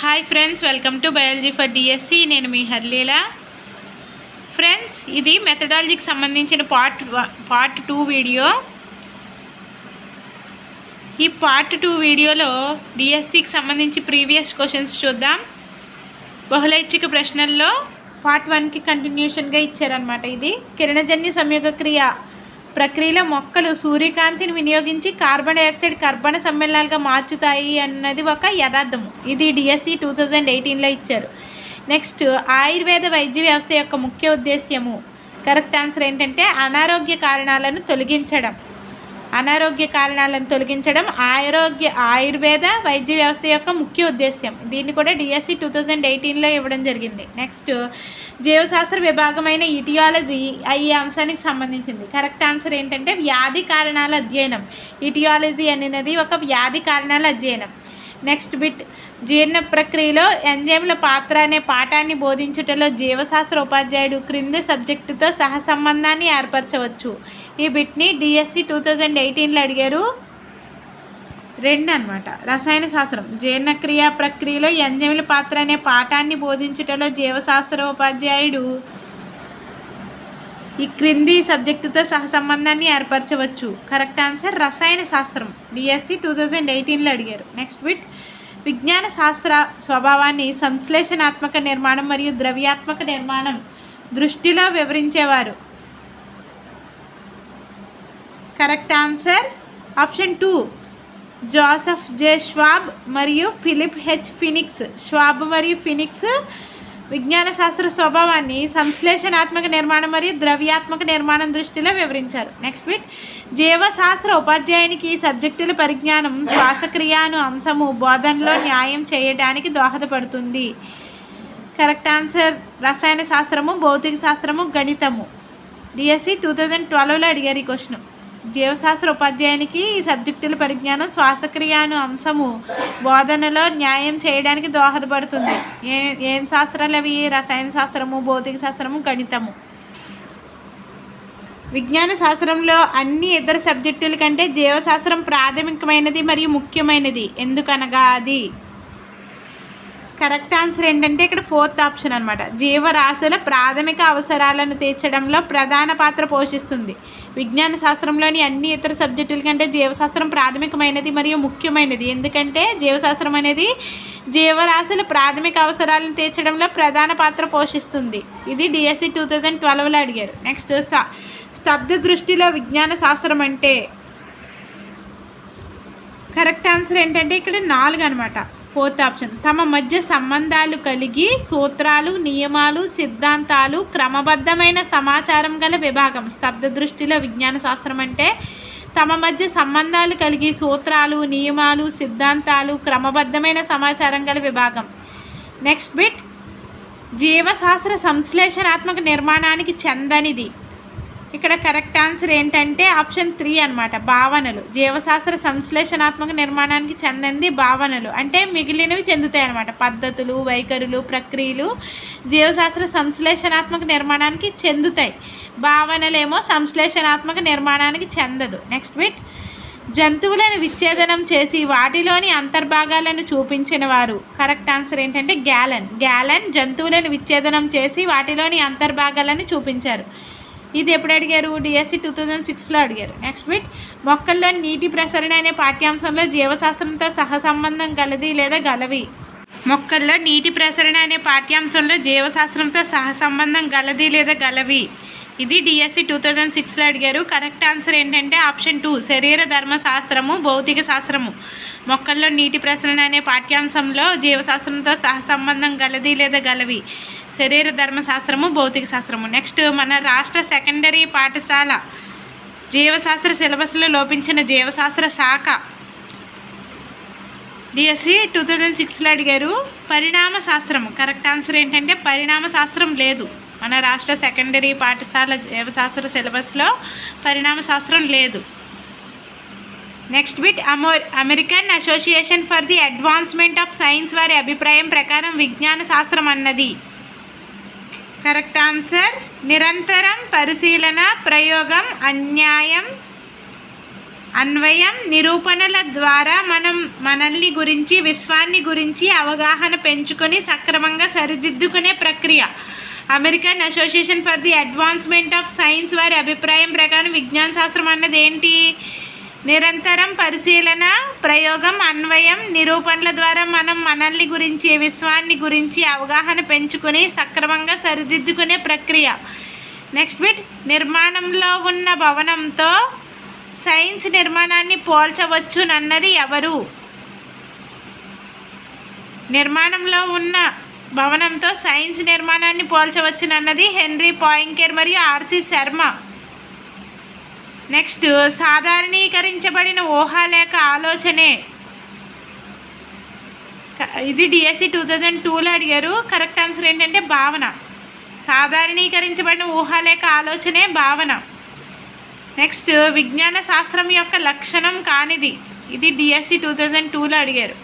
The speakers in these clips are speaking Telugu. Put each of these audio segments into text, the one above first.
Hi friends welcome to biology for DSC నేను మీ హర్లీల. ఫ్రెండ్స్ ఇది మెథడాలజీకి సంబంధించిన పార్ట్ పార్ట్ టూ వీడియో. ఈ పార్ట్ టూ వీడియోలో డిఎస్సికి సంబంధించి ప్రీవియస్ క్వశ్చన్స్ చూద్దాం. బహుళైచ్ఛిక ప్రశ్నల్లో పార్ట్ వన్కి కంటిన్యూషన్గా ఇచ్చారనమాట ఇది. కిరణజన్య సంయోగ క్రియ ప్రక్రియలో మొక్కలు సూర్యకాంతిని వినియోగించి కార్బన్ డైఆక్సైడ్ కర్బన సమ్మేళనాలుగా మార్చుతాయి అన్నది ఒక యథార్థము. ఇది డిఎస్సి టూ థౌజండ్ ఎయిటీన్లో ఇచ్చారు. నెక్స్ట్ ఆయుర్వేద వైద్య వ్యవస్థ యొక్క ముఖ్య ఉద్దేశ్యము. కరెక్ట్ ఆన్సర్ ఏంటంటే అనారోగ్య కారణాలను తొలగించడం. అనారోగ్య కారణాలను తొలగించడం ఆరోగ్య ఆయుర్వేద వైద్య వ్యవస్థ యొక్క ముఖ్య ఉద్దేశ్యం. దీన్ని కూడా డిఎస్సి టూ థౌజండ్ ఎయిటీన్లో ఇవ్వడం జరిగింది. నెక్స్ట్ జీవశాస్త్ర విభాగమైన ఇటియాలజీ ఈ అంశానికి సంబంధించింది. కరెక్ట్ ఆన్సర్ ఏంటంటే వ్యాధి కారణాల అధ్యయనం. ఇటియాలజీ అనేది ఒక వ్యాధి కారణాల అధ్యయనం. Next bit. జీర్ణ ప్రక్రియలో ఎంజైమ్ల పాత్ర అనే పాఠాన్ని బోధించుటలో జీవశాస్త్ర ఉపాధ్యాయుడు క్రింది సబ్జెక్టుతో సహసంబంధాన్ని ఏర్పరచవచ్చు. ఈ బిట్ని డిఎస్సి టూ థౌజండ్ ఎయిటీన్లో అడిగారు. రెండు అనమాట రసాయన శాస్త్రం. జీర్ణక్రియ ప్రక్రియలో ఎంజైమ్ల పాత్ర అనే పాఠాన్ని బోధించుటలో జీవశాస్త్ర ఉపాధ్యాయుడు ఈ క్రింది సబ్జెక్టుతో సహసంబంధాన్ని ఏర్పరచవచ్చు. కరెక్ట్ ఆన్సర్ రసాయన శాస్త్రం. డిఎస్సి టూ థౌజండ్ ఎయిటీన్లో అడిగారు. నెక్స్ట్ బిట్ విజ్ఞాన శాస్త్ర స్వభావాన్ని సంశ్లేషణాత్మక నిర్మాణం మరియు ద్రవ్యాత్మక నిర్మాణం దృష్టిలో వివరించేవారు. Correct answer option two. Joseph J Schwab మరియు ఫిలిప్ హెచ్ ఫినిక్స్. ష్వాబ్ మరియు ఫినిక్స్ విజ్ఞాన శాస్త్ర స్వభావాన్ని సంశ్లేషణాత్మక నిర్మాణం మరియు ద్రవ్యాత్మక నిర్మాణం దృష్టిలో వివరించారు. నెక్స్ట్ బిట్ జీవశాస్త్ర ఉపాధ్యాయునికి సబ్జెక్టుల పరిజ్ఞానం శ్వాసక్రియాను అంశము బోధనలో న్యాయం చేయడానికి దోహదపడుతుంది. కరెక్ట్ ఆన్సర్ రసాయన శాస్త్రము భౌతిక శాస్త్రము గణితము. డిఎస్సి టూ థౌజండ్ ట్వెల్వ్లో అడిగారు ఈ క్వశ్చన్ జీవశాస్త్ర ఉపాధ్యాయునికి ఈ సబ్జెక్టుల పరిజ్ఞానం శ్వాసక్రియను అంశము. బోధనలో న్యాయం చేయడానికి దోహదపడుతుంది. ఏ ఏం శాస్త్రాలు అవి? రసాయన శాస్త్రము భౌతిక శాస్త్రము గణితము. విజ్ఞాన శాస్త్రంలో అన్ని ఇతర సబ్జెక్టుల కంటే జీవశాస్త్రం ప్రాథమికమైనది మరియు ముఖ్యమైనది. ఎందుకనగా అది? కరెక్ట్ ఆన్సర్ ఏంటంటే ఇక్కడ ఫోర్త్ ఆప్షన్ అనమాట జీవరాశుల ప్రాథమిక అవసరాలను తీర్చడంలో ప్రధాన పాత్ర పోషిస్తుంది. విజ్ఞాన శాస్త్రంలోని అన్ని ఇతర సబ్జెక్టుల కంటే జీవశాస్త్రం ప్రాథమికమైనది మరియు ముఖ్యమైనది. ఎందుకంటే జీవశాస్త్రం అనేది జీవరాశుల ప్రాథమిక అవసరాలను తీర్చడంలో ప్రధాన పాత్ర పోషిస్తుంది. ఇది డిఎస్సి టూ థౌజండ్ ట్వెల్వ్లో అడిగారు. నెక్స్ట్ స్తబ్ద దృష్టిలో విజ్ఞాన శాస్త్రం అంటే కరెక్ట్ ఆన్సర్ ఏంటంటే ఇక్కడ నాలుగు అనమాట ఫోర్త్ ఆప్షన్. తమ మధ్య సంబంధాలు కలిగి సూత్రాలు నియమాలు సిద్ధాంతాలు క్రమబద్ధమైన సమాచారం గల విభాగం. స్తబ్ద దృష్టిలో విజ్ఞాన శాస్త్రం అంటే తమ మధ్య సంబంధాలు కలిగి సూత్రాలు నియమాలు సిద్ధాంతాలు క్రమబద్ధమైన సమాచారం గల విభాగం. Next bit. జీవశాస్త్ర సంశ్లేషణాత్మక నిర్మాణానికి చెందనిది. ఇక్కడ కరెక్ట్ ఆన్సర్ ఏంటంటే ఆప్షన్ త్రీ అనమాట భావనలు. జీవశాస్త్ర సంశ్లేషణాత్మక నిర్మాణానికి చెందింది భావనలు. అంటే మిగిలినవి చెందుతాయి అనమాట పద్ధతులు వైఖరులు ప్రక్రియలు జీవశాస్త్ర సంశ్లేషణాత్మక నిర్మాణానికి చెందుతాయి. భావనలేమో సంశ్లేషణాత్మక నిర్మాణానికి చెందదు. నెక్స్ట్ బిట్ జంతువులను విచ్ఛేదనం చేసి వాటిలోని అంతర్భాగాలను చూపించిన వారు. కరెక్ట్ ఆన్సర్ ఏంటంటే గ్యాలన్ గ్యాలన్ జంతువులను విచ్ఛేదనం చేసి వాటిలోని అంతర్భాగాలను చూపించారు. ఇది ఎప్పుడు అడిగారు? డిఎస్సి టూ థౌజండ్ సిక్స్లో అడిగారు. నెక్స్ట్ బిట్ మొక్కల్లో నీటి ప్రసరణ అనే పాఠ్యాంశంలో జీవశాస్త్రంతో సహసంబంధం గలది లేదా గలవి? మొక్కల్లో నీటి ప్రసరణ అనే పాఠ్యాంశంలో జీవశాస్త్రంతో సహసంబంధం గలది లేదా గలవి? ఇది డిఎస్సి టూ థౌజండ్ సిక్స్లో అడిగారు. కరెక్ట్ ఆన్సర్ ఏంటంటే ఆప్షన్ టూ శరీర ధర్మశాస్త్రము భౌతిక శాస్త్రము. మొక్కల్లో నీటి ప్రసరణ అనే పాఠ్యాంశంలో జీవశాస్త్రంతో సహసంబంధం గలది లేదా గలవి. శరీర ధర్మశాస్త్రము భౌతిక శాస్త్రము. నెక్స్ట్ మన రాష్ట్ర సెకండరీ పాఠశాల. జీవశాస్త్ర సిలబస్లో లోపించిన జీవశాస్త్ర శాఖ. డిఎస్సి టూ థౌజండ్ సిక్స్లో అడిగారు పరిణామ శాస్త్రం. కరెక్ట్ ఆన్సర్ ఏంటంటే పరిణామ శాస్త్రం లేదు. మన రాష్ట్ర సెకండరీ పాఠశాల జీవశాస్త్ర సిలబస్లో పరిణామ శాస్త్రం లేదు. Next bit అమో American association for the advancement of science వారి అభిప్రాయం ప్రకారం విజ్ఞాన శాస్త్రం అన్నది. కరెక్ట్ ఆన్సర్ నిరంతరం పరిశీలన ప్రయోగం అన్యాయం అన్వయం నిరూపణల ద్వారా మనం మనల్ని గురించి విశ్వాన్ని గురించి అవగాహన పెంచుకొని సక్రమంగా సరిదిద్దుకునే ప్రక్రియ. American association for the advancement of science వారి అభిప్రాయం ప్రకారం విజ్ఞాన శాస్త్రం అన్నది ఏంటి? నిరంతరం పరిశీలన ప్రయోగం అన్వయం నిరూపణల ద్వారా మనం మనల్ని గురించి విశ్వాన్ని గురించి అవగాహన పెంచుకొని సక్రమంగా సరిదిద్దుకునే ప్రక్రియ. నెక్స్ట్ బిట్ నిర్మాణంలో ఉన్న భవనంతో సైన్స్ నిర్మాణాన్ని పోల్చవచ్చునన్నది ఎవరు? నిర్మాణంలో ఉన్న భవనంతో సైన్స్ నిర్మాణాన్ని పోల్చవచ్చునన్నది హెన్రీ పాయింకేర్ మరియు ఆర్సి శర్మ. నెక్స్ట్ సాధారణీకరించబడిన ఊహ లేక ఆలోచనే. ఇది డిఎస్సి టూ థౌజండ్ టూలో అడిగారు. కరెక్ట్ ఆన్సర్ ఏంటంటే భావన. సాధారణీకరించబడిన ఊహ లేక ఆలోచనే భావన. నెక్స్ట్ విజ్ఞాన శాస్త్రం యొక్క లక్షణం కానిది. ఇది డిఎస్సి టూ థౌజండ్ టూలో అడిగారు.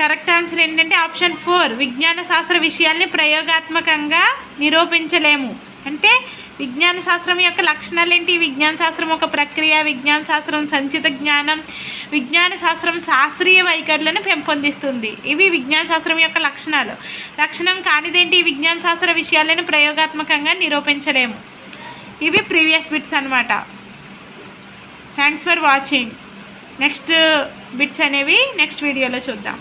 కరెక్ట్ ఆన్సర్ ఏంటంటే ఆప్షన్ ఫోర్ విజ్ఞాన శాస్త్ర విషయాల్ని ప్రయోగాత్మకంగా నిరూపించలేము. అంటే విజ్ఞాన శాస్త్రం యొక్క లక్షణాలు ఏంటి విజ్ఞాన శాస్త్రం ఒక ప్రక్రియ విజ్ఞాన శాస్త్రం సంచిత జ్ఞానం విజ్ఞాన శాస్త్రం శాస్త్రీయ వైఖరులను పెంపొందిస్తుంది. ఇవి విజ్ఞాన శాస్త్రం యొక్క లక్షణాలు. లక్షణం కానిదేంటి? విజ్ఞాన శాస్త్ర విషయాలను ప్రయోగాత్మకంగా నిరూపించలేము. ఇవి ప్రీవియస్ బిట్స్ అనమాట thanks for watching next bits అనేవి నెక్స్ట్ వీడియోలో చూద్దాం.